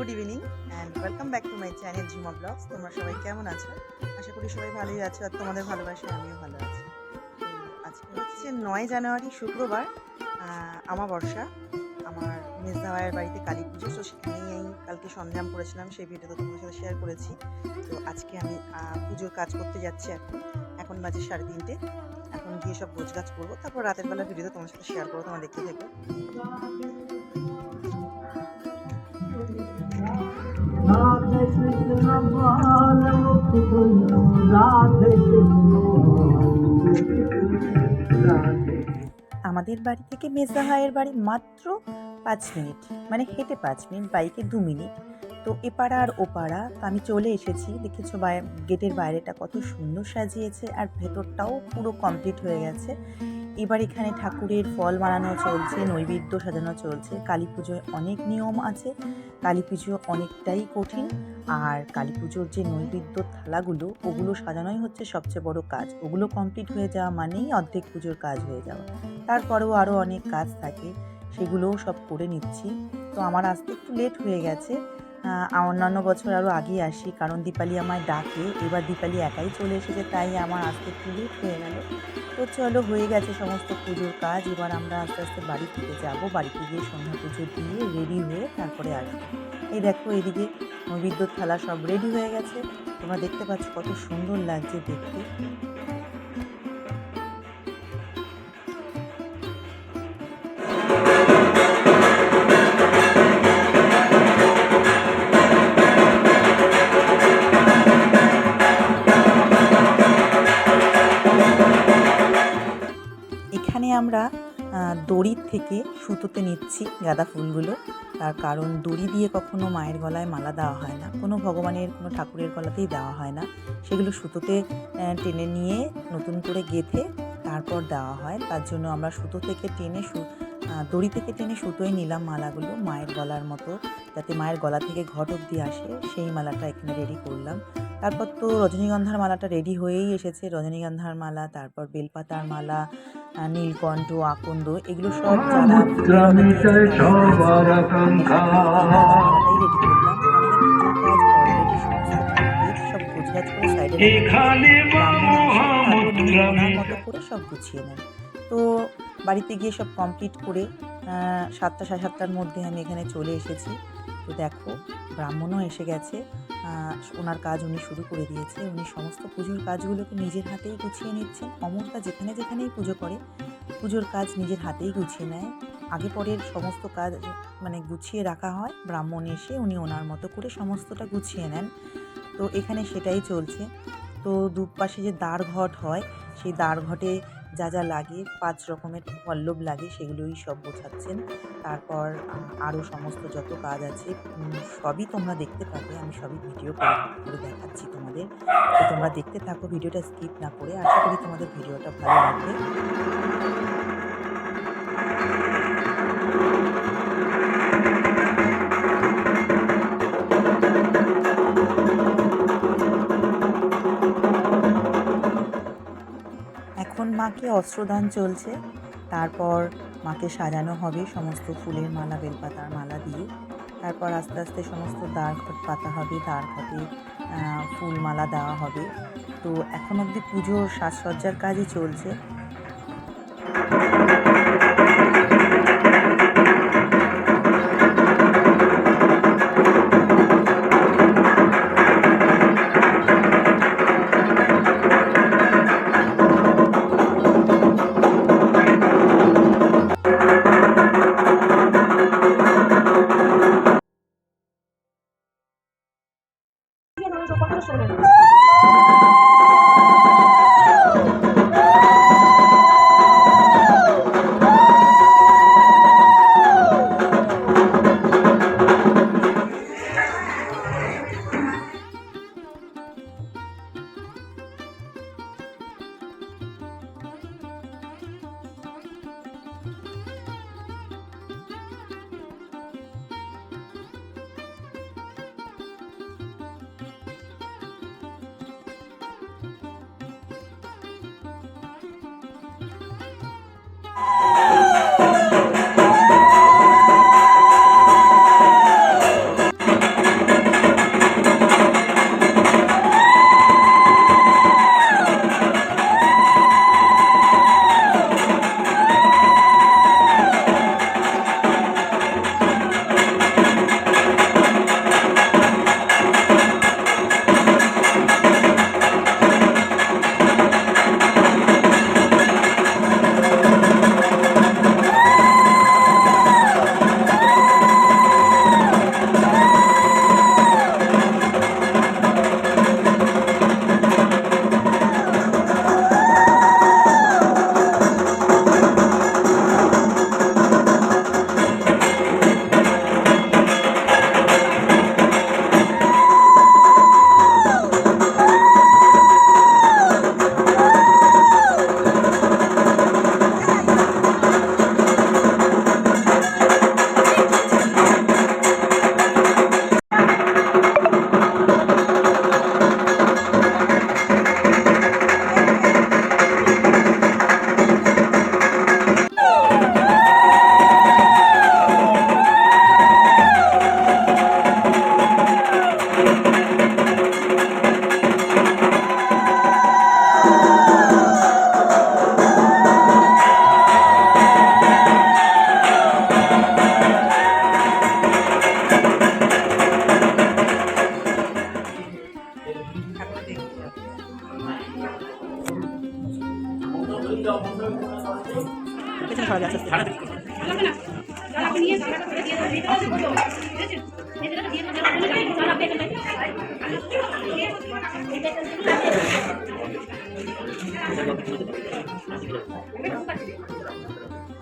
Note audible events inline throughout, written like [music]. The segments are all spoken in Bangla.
Good evening and welcome back to my channel Jhima vlogs. তোমরা সবাই কেমন আছো? আশা করি সবাই ভালোই আছো আর তোমাদের ভালোবাসায় আমিও ভালো আছি। আজকে হচ্ছে নয় জানুয়ারি, শুক্রবার আমাবর্ষা আমার মেজদাওয়ার বাড়িতে কালী পুজো, তো সেখানেই আমি কালকে সন্ধান করেছিলাম, সেই ভিডিওটা তোমার সাথে শেয়ার করেছি। তো আজকে আমি পুজোর কাজ করতে যাচ্ছি এখন। এখন বাজে সাড়ে তিনটে। এখন গিয়ে সব গোছ গাছ করব। তারপর রাতের বেলা ভিডিওটা তোমার সাথে শেয়ার করব, তোমরা দেখতে থেকো। আমাদের বাড়ি থেকে মেজদা ভাইয়ের বাড়ি মাত্র পাঁচ মিনিট মানে হেঁটে পাঁচ মিনিট, বাইকে দু মিনিট। তো এপাড়া আর ওপাড়া, তো আমি চলে এসেছি। দেখেছ গেটের বাইরেটা কত সুন্দর সাজিয়েছে আর ভেতরটাও পুরো কমপ্লিট হয়ে গেছে। এবার এখানে ঠাকুরের ফল বানানো চলছে, নৈবেদ্য সাজানো চলছে। কালী পুজোয় অনেক নিয়ম আছে, কালী পুজো অনেকটাই কঠিন। আর কালী পুজোর যে নৈবেদ্য থালাগুলো, ওগুলো সাজানোই হচ্ছে সবচেয়ে বড় কাজ। ওগুলো কমপ্লিট হয়ে যাওয়া মানেই অর্ধেক পুজোর কাজ হয়ে যাওয়া। তারপরেও আরও অনেক কাজ থাকে, সেগুলোও সব করে নিচ্ছি। তো আমার আসতে একটু লেট হয়ে গেছে। অন্যান্য বছর আরও আগে আসি, কারণ দীপালি আমায় ডাকে। এবার দীপালি একাই চলে এসেছে, তাই আমার আসতে একটু লেট হয়ে গেল। তো চলো, হয়ে গেছে সমস্ত পুজোর কাজ। এবার আমরা আস্তে আস্তে বাড়ি থেকে যাব। বাড়িতে গিয়ে সন্ধ্যা পুজো দিয়ে রেডি হয়ে তারপরে আসব। এই দেখো, এদিকে বিদ্যুৎ থালা সব রেডি হয়ে গেছে। তোমরা দেখতে পাচ্ছ কত সুন্দর লাগছে দেখতে। আমরা দড়ির থেকে সুতোতে নিচ্ছি গাঁদা ফুলগুলো। তার কারণ দড়ি দিয়ে কখনো মায়ের গলায় মালা দেওয়া হয় না। কোনো ভগবানের, কোনো ঠাকুরের গলাতেই দেওয়া হয় না। সেগুলো সুতোতে টেনে নিয়ে নতুন করে গেঁথে তারপর দেওয়া হয়। তার জন্য আমরা সুতো থেকে টেনে সু দড়ি থেকে টেনে সুতোয় নিলাম মালাগুলো মায়ের গলার মতো যাতে মায়ের গলা থেকে ঘট অব্দি আসে সেই মালাটা এখানে রেডি করলাম তারপর তো রজনীগন্ধার মালাটা রেডি হয়েই এসেছে রজনীগন্ধার মালা তারপর বেলপাতার মালা নীলকণ্ঠ আকন্দ এগুলো সব যারা রেডি করলাম সব করে সাইডে মতো করে সব গুছিয়ে নেন তো বাড়িতে গিয়ে সব কমপ্লিট করে সাতটা সাড়ে সাতটার মধ্যে আমি এখানে চলে এসেছি। তো দেখো, ব্রাহ্মণও এসে গেছে। ওনার কাজ উনি শুরু করে দিয়েছে। উনি সমস্ত পুজোর কাজগুলোকে নিজের হাতেই গুছিয়ে নিচ্ছেন। অমরটা যেখানে যেখানেই পুজো করে, পুজোর কাজ নিজের হাতেই গুছিয়ে নেয়। আগে পরের সমস্ত কাজ মানে গুছিয়ে রাখা হয়। ব্রাহ্মণ এসে উনি ওনার মতো করে সমস্তটা গুছিয়ে নেন। তো এখানে সেটাই চলছে। তো দুপাশে যে দ্বার ঘট হয়, সেই দ্বার ঘটে যা যা লাগে, পাঁচ রকমের পল্লব লাগে, সেগুলোই সব বোঝাচ্ছেন তারপর আরও সমস্ত যত কাজ আছে সবই তোমরা দেখতে পাবে আমি সবই ভিডিও করে দেখাচ্ছি তোমাদের। তো তোমরা দেখতে থাকো ভিডিওটা স্কিপ না করে। আশা করি তোমাদের ভিডিওটা ভালো লাগবে। মাকে অস্ত্রদান চলছে। তারপর মাকে সাজানো হবে সমস্ত ফুলের মালা বেলপাতার মালা দিয়ে। তারপর আস্তে আস্তে সমস্ত দ্বার ঘট পাতা হবে দ্বার ঘটে আহ, ফুল মালা দেওয়া হবে। তো এখন অবধি পুজোর সাজসজ্জার কাজই চলছে। Não, eu patrocínio.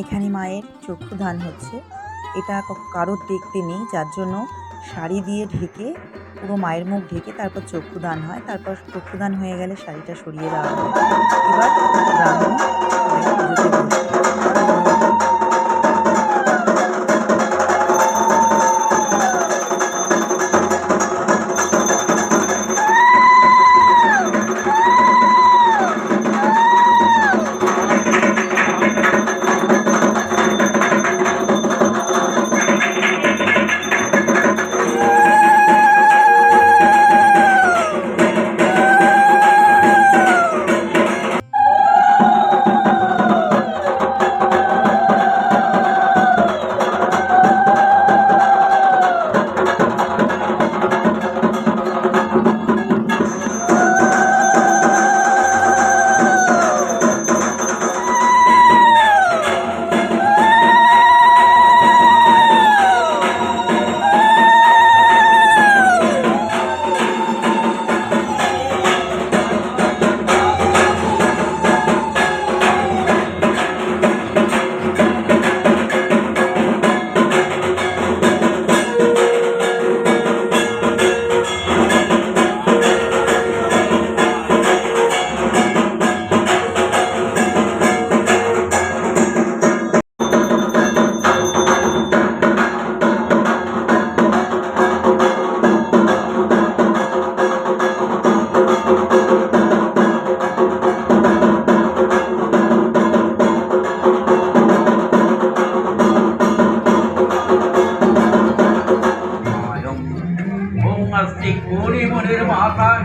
এখানে মায়ের চক্ষুদান হচ্ছে। এটা কারোর দেখতে নেই, যার জন্য শাড়ি দিয়ে ঢেকে, পুরো মায়ের মুখ ঢেকে তারপর চক্ষুদান হয়। তারপর চক্ষুদান হয়ে গেলে শাড়িটা সরিয়ে দেওয়া হয়। এবার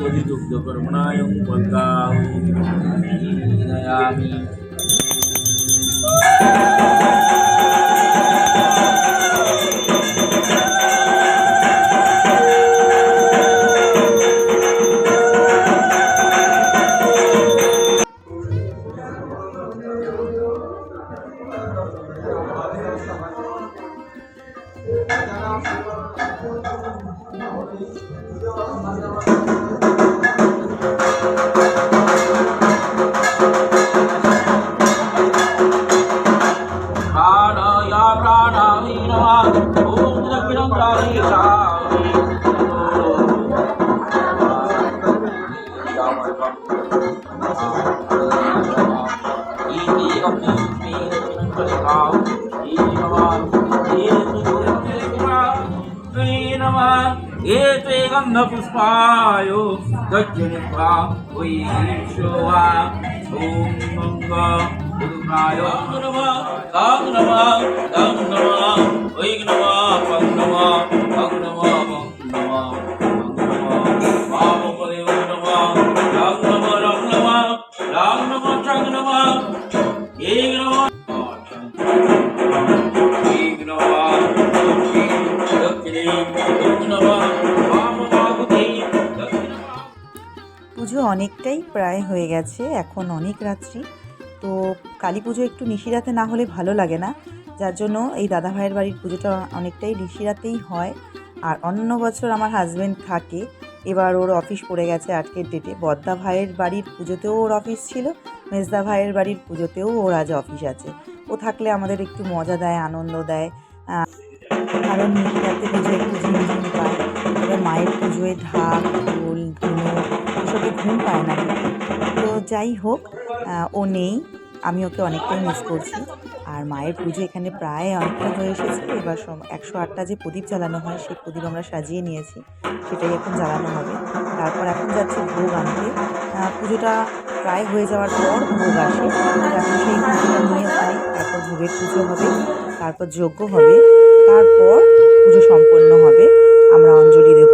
untuk hidup Joker menayung buat kau Sayangi एते गन्धपुष्पाय दक्षिणा वैश्वा ॐ गङ्ग दुर्गाय नमः गां नमः गां नमः वै नमः पं नमः पं नमः पं नमः पं नमः প্রায় হয়ে গেছে, এখন অনেক রাত্রি। তো কালী পুজো একটু নিশিরাতে না হলে ভালো লাগে না। যার জন্য এই দাদা ভাইয়ের বাড়ির পুজোটা অনেকটাই নিশিরাতেই হয়। আর অন্য বছর আমার হাজব্যান্ড থাকে, এবার ওর অফিস পড়ে গেছে আজকের ডেটে বদ্দা ভাইয়ের বাড়ির পুজোতেও ওর অফিস ছিল, মেজদা ভাইয়ের বাড়ির পুজোতেও ওর আজ অফিস আছে। ও থাকলে আমাদের একটু মজা দেয়, আনন্দ দেয়। কারণ নিশিরাতে পুজো একটু ঝিমঝিম পায়। মায়ের পুজোয় ঢাক ঢোল এসবে ঘুম পায় না। তো যাই হোক ও নেই। আমি ওকে অনেকটাই মিস করছি। আর মায়ের পুজো এখানে প্রায় অনেকটা হয়ে এসেছে। এবার একশো আটটা যে প্রদীপ জ্বালানো হয়, সেই প্রদীপ আমরা সাজিয়ে নিয়েছি। সেটাই এখন জ্বালানো হবে। তারপর এখন যাচ্ছে ভোগ আনতে। পুজোটা প্রায় হয়ে যাওয়ার পর ভোগ আসে। এখন সেই পুজোটা নিয়ে যাই ঠাকুরের পুজো হবে। তারপর যজ্ঞ হবে। তারপর পুজো সম্পন্ন হবে। আমরা অঞ্জলি দেব।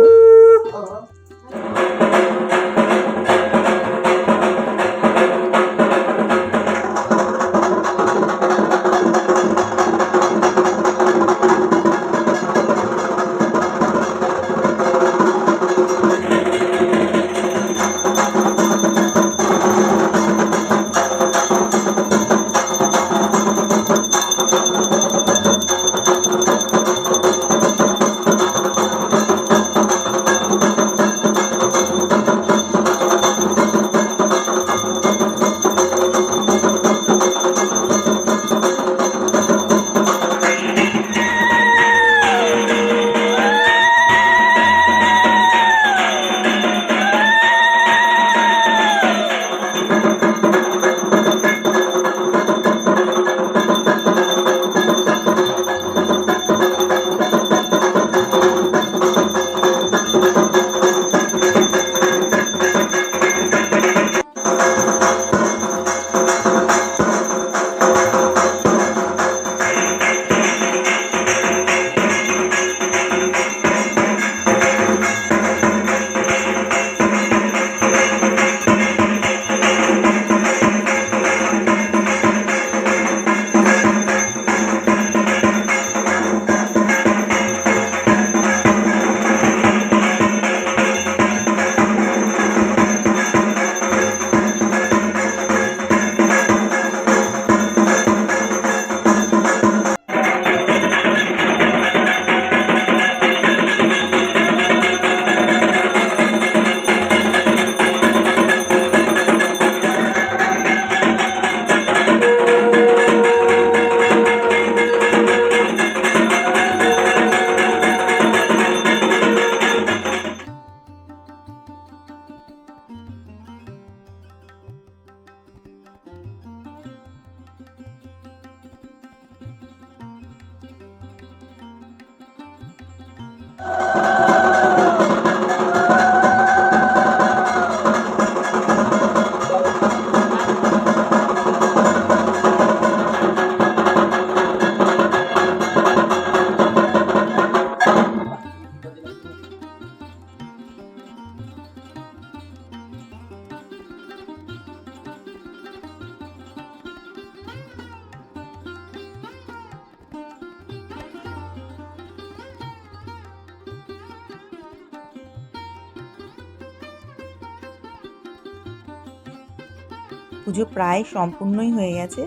পুজো প্রায় সম্পূর্ণই হয়ে গেছে।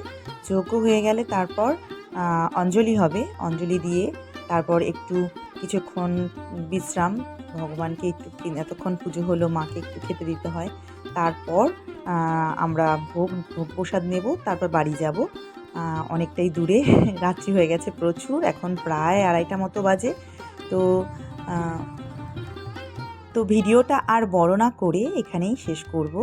যজ্ঞ হয়ে গেলে তারপর অঞ্জলি হবে। অঞ্জলি দিয়ে তারপর একটু কিছুক্ষণ বিশ্রাম। ভগবানকে একটু এতক্ষণ পুজো হলো, মাকে একটু খেতে দিতে হয়। তারপর আমরা ভোগ ভোগ প্রসাদ নেব, তারপর বাড়ি যাব। অনেকটাই দূরে, [laughs] রাত্রি হয়ে গেছে প্রচুর, এখন প্রায় আড়াইটা মতো বাজে। তো তো ভিডিওটা আর বড় না করে এখানেই শেষ করব।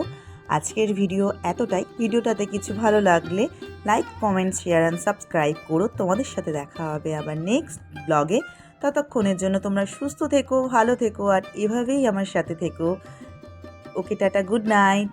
আজকের ভিডিও এতটাই। ভিডিওটাতে কিছু ভালো লাগলে like comment share and subscribe করো। তোমাদের সাথে দেখা হবে আবার নেক্সট ব্লগে ততক্ষণের জন্য তোমরা সুস্থ থেকো, ভালো থেকো আর এভাবেই আমার সাথে থেকো। ওকে টাটা গুড নাইট